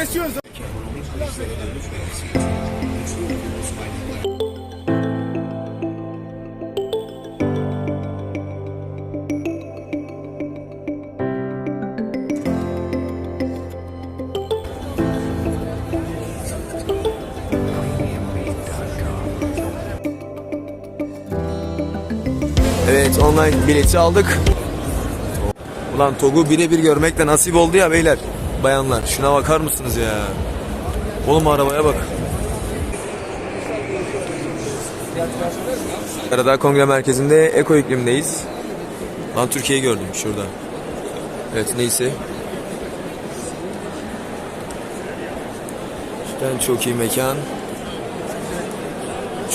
Kesiyoruz. Evet online bileti aldık. Ulan Tog'u birebir görmek de nasip oldu ya beyler. Bayanlar şuna bakar mısınız ya? Oğlum arabaya bak. Karadağ Kongre Merkezi'nde Eko iklimdeyiz. Lan Türkiye'yi gördüm şurada. Evet neyse. Cidden çok iyi mekan.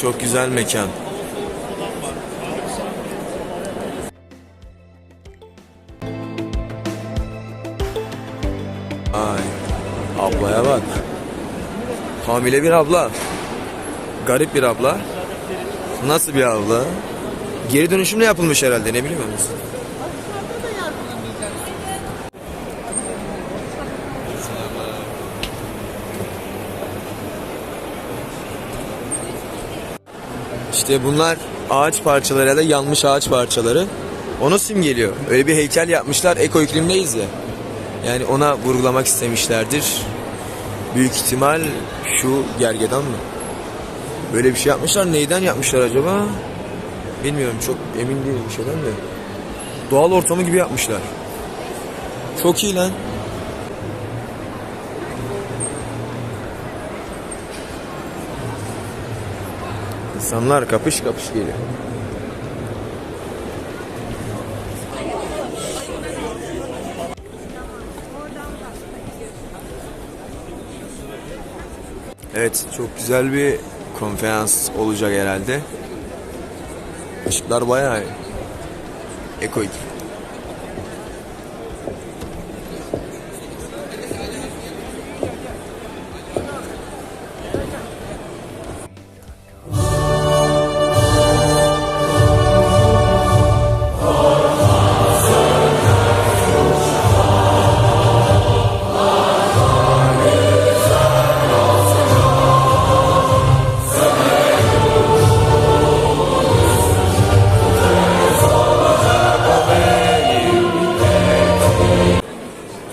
Çok güzel mekan. Hamile bir abla. Garip bir abla. Nasıl bir abla? Geri dönüşümle yapılmış herhalde ne bileyim ben. İşte bunlar ağaç parçaları ya da yanmış ağaç parçaları. Onu simgeliyor. Öyle bir heykel yapmışlar. Eko iklimdeyiz ya. Yani ona vurgulamak istemişlerdir. Büyük ihtimal şu gergedan mı? Böyle bir şey yapmışlar. Neyden yapmışlar acaba? Bilmiyorum. Çok emin değilim bir şeyden de. Doğal ortamı gibi yapmışlar. Çok iyi lan. İnsanlar kapış kapış geliyor. Evet çok güzel bir konferans olacak herhalde. Işıklar bayağı ekoik.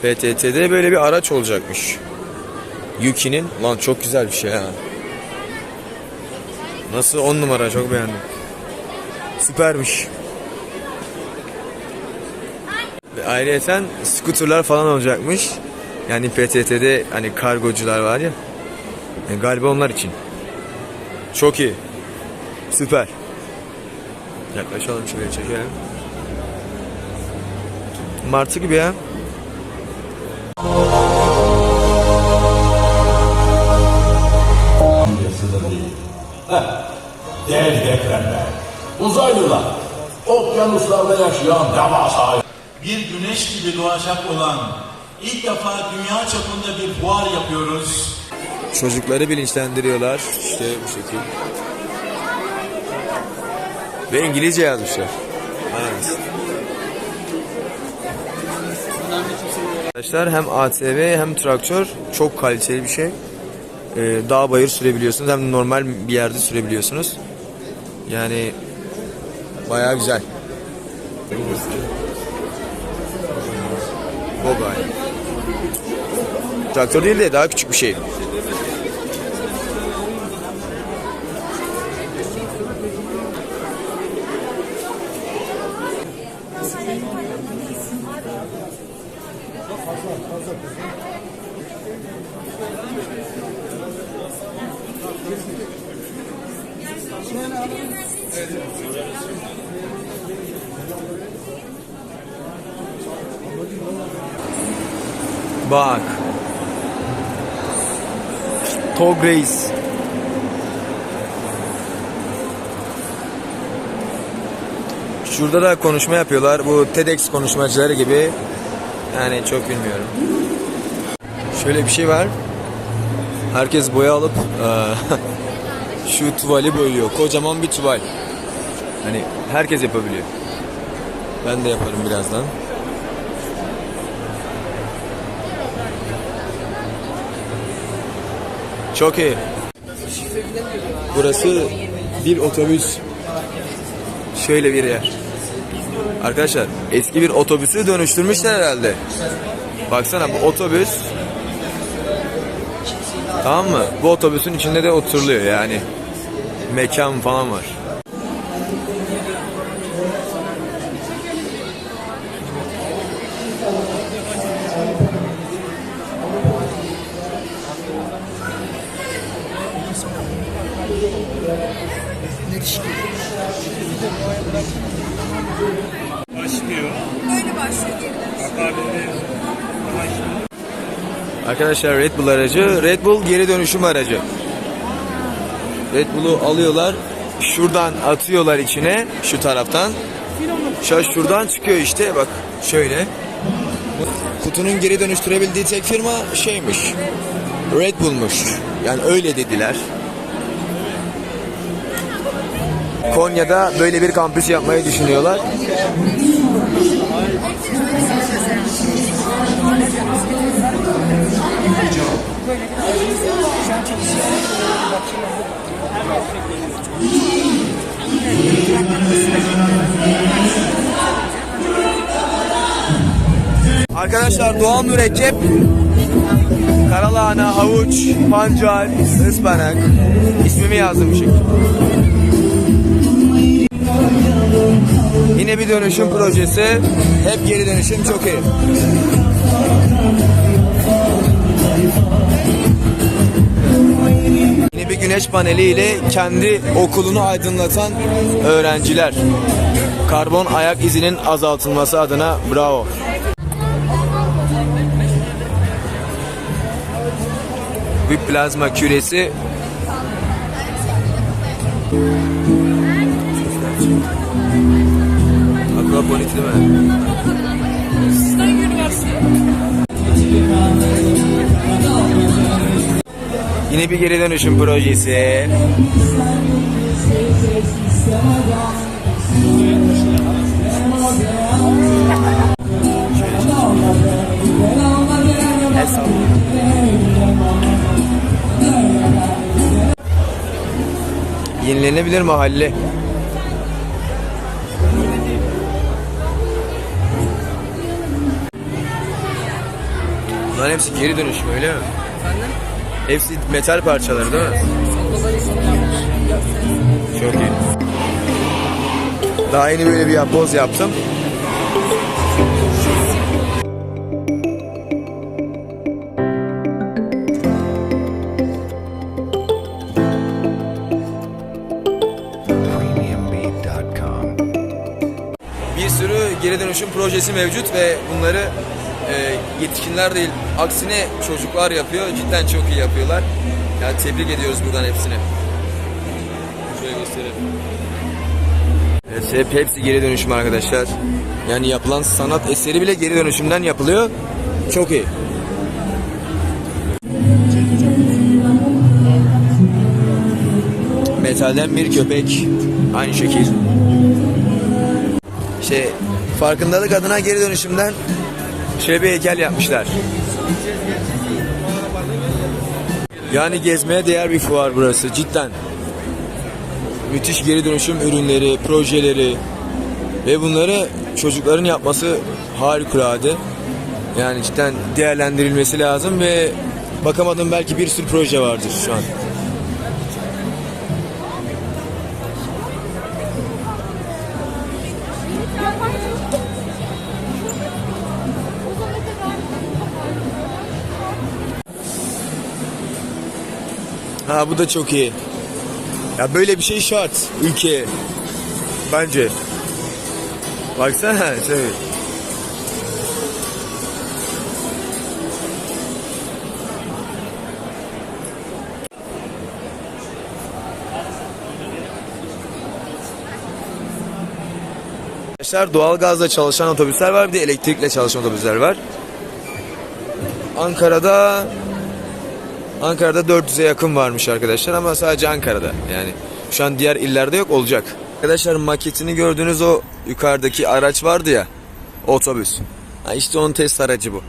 PTT'de böyle bir araç olacakmış. Yuki'nin lan çok güzel bir şey ha. Nasıl on numara çok beğendim. Süpermiş. Ve ayrıyeten skuterlar falan olacakmış. Yani PTT'de hani kargocular var ya. Yani galiba onlar için. Çok iyi. Süper. Yaklaşalım şöyle çekelim. Martı gibi ya. Dev depremler, uzaylılar, okyanuslarda yaşayan devasa bir güneş gibi doğacak olan ilk defa dünya çapında bir fuar yapıyoruz. Çocukları bilinçlendiriyorlar. İşte bu şekil. Ve İngilizce yazmışlar. Evet. Arkadaşlar hem ATV hem traktör çok kaliteli bir şey. Ee, dağ bayır sürebiliyorsunuz hem de normal bir yerde sürebiliyorsunuz. Yani bayağı güzel. Bogay. Traktör değil de daha küçük bir şey. Bak. Tog Reis. Şurada da konuşma yapıyorlar. Bu TEDx konuşmacıları gibi. Yani çok bilmiyorum. Şöyle bir şey var. Herkes boya alıp eee, şu tuvali boyuyor. Kocaman bir tuval. Hani herkes yapabiliyor. Ben de yaparım birazdan. Çok iyi. Burası bir otobüs. Şöyle bir yer. Arkadaşlar eski bir otobüsü dönüştürmüşler herhalde. Baksana bu otobüs. Tamam mı? Bu otobüsün içinde de oturuluyor yani. Mekan falan var. Başlıyor. Böyle başlıyor. Arkadaşlar Red Bull aracı, Red Bull geri dönüşüm aracı. Red Bull'u alıyorlar, şuradan atıyorlar içine, şu taraftan. Şöyle şuradan çıkıyor işte bak şöyle. Kutunun geri dönüştürebildiği tek firma şeymiş. Red Bull'muş. Yani öyle dediler. Konya'da böyle bir kampüs yapmayı düşünüyorlar. Arkadaşlar doğal mürekkep karalahana, havuç, pancar, ıspanak ismimi yazmışım. Yine bir dönüşüm projesi. Hep geri dönüşüm çok iyi. Yine bir güneş paneliyle kendi okulunu aydınlatan öğrenciler. Karbon ayak izinin azaltılması adına bravo. Bir plazma küresi Akropolit değil mi? Hangi üniversite? Yine bir geri dönüşüm projesi. Yenilenebilir mahalle. Bunların hepsi geri dönüşüm öyle mi? Hepsi metal parçaları değil mi? Çok iyi. Daha yeni böyle bir yapboz yaptım. Bir sürü geri dönüşüm projesi mevcut ve bunları yetişkinler değil aksine çocuklar yapıyor. Cidden çok iyi yapıyorlar. Yani tebrik ediyoruz buradan hepsini. Şöyle gösterelim. Evet, hep, hepsi geri dönüşüm arkadaşlar. Yani yapılan sanat eseri bile geri dönüşümden yapılıyor. Çok iyi. Metalden bir köpek. Aynı şekil. Şey farkındalık adına geri dönüşümden şöyle bir heykel yapmışlar. Yani gezmeye değer bir fuar burası cidden. Müthiş geri dönüşüm ürünleri, projeleri ve bunları çocukların yapması harikulade. Yani cidden değerlendirilmesi lazım ve bakamadım belki bir sürü proje vardır şu an. Ha bu da çok iyi. Ya böyle bir şey şart ülkeye. Bence. Baksana şey. Arkadaşlar doğalgazla çalışan otobüsler var bir de elektrikle çalışan otobüsler var. Ankara'da Ankara'da 400'e yakın varmış arkadaşlar ama sadece Ankara'da. Yani şu an diğer illerde yok olacak. Arkadaşlar maketini gördüğünüz o yukarıdaki araç vardı ya. Otobüs. Ha işte onun test aracı bu.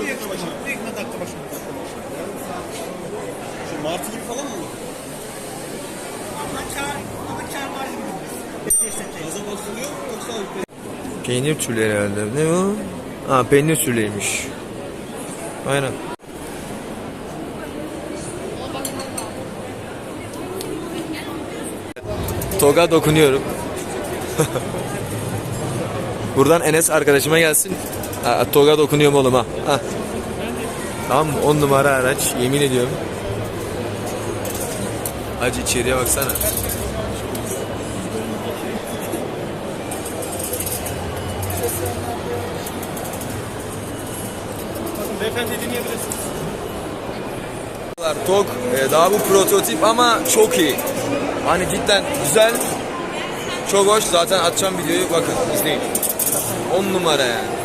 Büyük başım. Büyük ne dakika başım. Şu martı gibi falan mı olur? Ama kar, ama kar var gibi. Gaza basılıyor yoksa... Peynir türleri herhalde. Ne o? Ha peynir türleriymiş. Aynen. Toga dokunuyorum. Buradan Enes arkadaşıma gelsin. Ha, toga dokunuyorum oğlum ha. ha. Tam on numara araç yemin ediyorum. Hacı içeriye baksana. Beyefendi dinleyebilirsiniz. Tok e, daha bu prototip ama çok iyi. Hani cidden güzel. Çok hoş. Zaten atacağım videoyu bakın izleyin. 10 numara yani.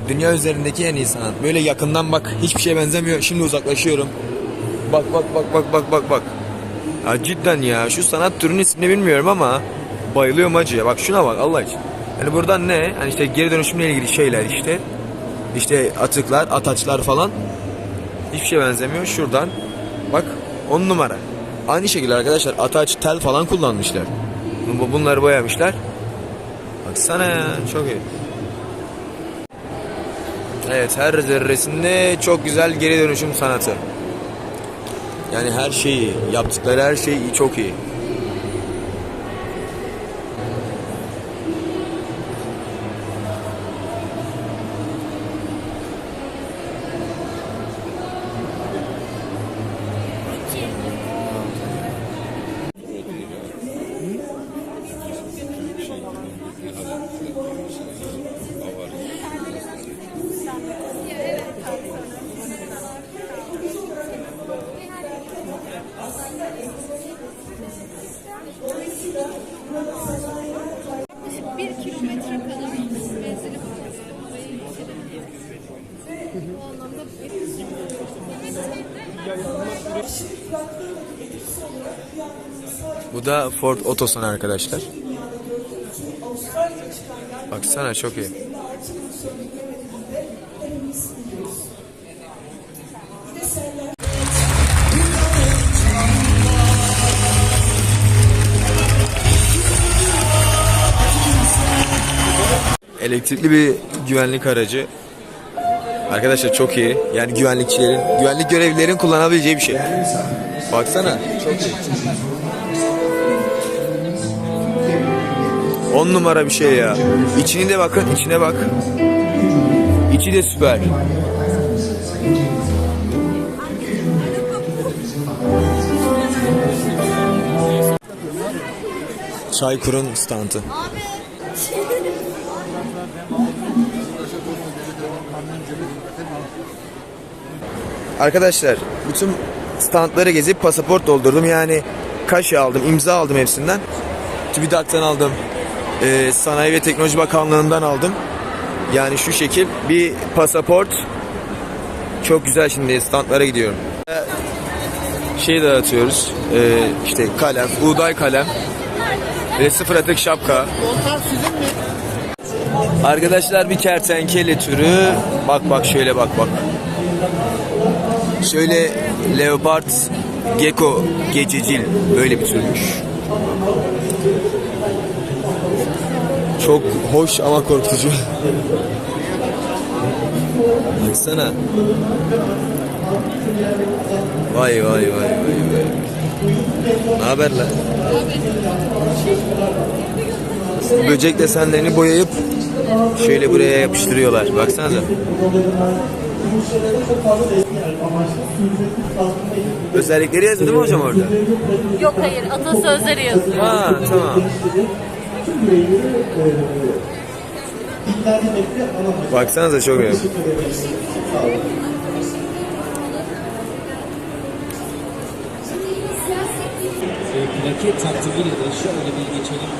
Çok hoş. Ya Dünya üzerindeki en iyi sanat. Böyle yakından bak hiçbir şeye benzemiyor. Şimdi uzaklaşıyorum. Bak bak bak bak bak bak bak. Ya cidden ya şu sanat türünün ismini bilmiyorum ama bayılıyorum acıya. Bak şuna bak Allah için. Yani buradan ne? Hani işte geri dönüşümle ilgili şeyler işte. İşte atıklar, ataçlar falan. Hiçbir şey benzemiyor. Şuradan bak 10 numara. Aynı şekilde arkadaşlar ataç, tel falan kullanmışlar. Bu- Bunları boyamışlar. Baksana ya çok iyi. Evet her zerresinde çok güzel geri dönüşüm sanatı. Yani her şeyi, yaptıkları her şey çok iyi. Bir kilometre kadar menzili anlamda Bu da Ford Otosan arkadaşlar. Baksana çok iyi. Elektrikli bir güvenlik aracı. Arkadaşlar çok iyi. Yani güvenlikçilerin, güvenlik görevlilerin kullanabileceği bir şey. Baksana çok iyi. 10 numara bir şey ya. İçini de bakın, içine bak. İçi de süper. Çaykur'un standı. Arkadaşlar bütün standları gezip pasaport doldurdum. Yani kaşı aldım, imza aldım hepsinden. TÜBİTAK'tan aldım. Ee, Sanayi ve Teknoloji Bakanlığı'ndan aldım. Yani şu şekil bir pasaport. Çok güzel şimdi standlara gidiyorum. Şey dağıtıyoruz. Ee, işte kalem, buğday kalem. Ve sıfır atık şapka. Arkadaşlar bir kertenkele türü. Bak bak şöyle bak bak. Şöyle leopard gecko gececil böyle bir türmüş. Çok hoş ama korkutucu. Baksana. Vay vay vay vay vay. Ne haber lan? Böcek desenlerini boyayıp şöyle buraya yapıştırıyorlar. Baksanıza. Özellikleri yazıyor değil mi hocam orada? Yok hayır atasözleri yazıyor. Ha tamam. Baksanıza çok iyi. plaket takdimiyle de şöyle bir geçelim.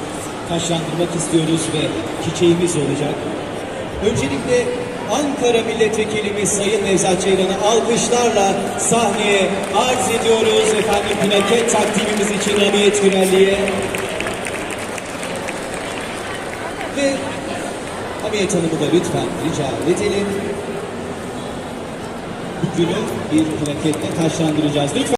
Taşlandırmak istiyoruz ve çiçeğimiz olacak. Öncelikle Ankara Milletvekilimiz Sayın Nevzat Ceylan'ı alkışlarla sahneye arz ediyoruz. Efendim plaket takdimimiz için Hamiyet Gürelli'ye. Ve Hamiyet Hanım'ı da lütfen rica edelim. günü bir plaketle taşlandıracağız. Lütfen.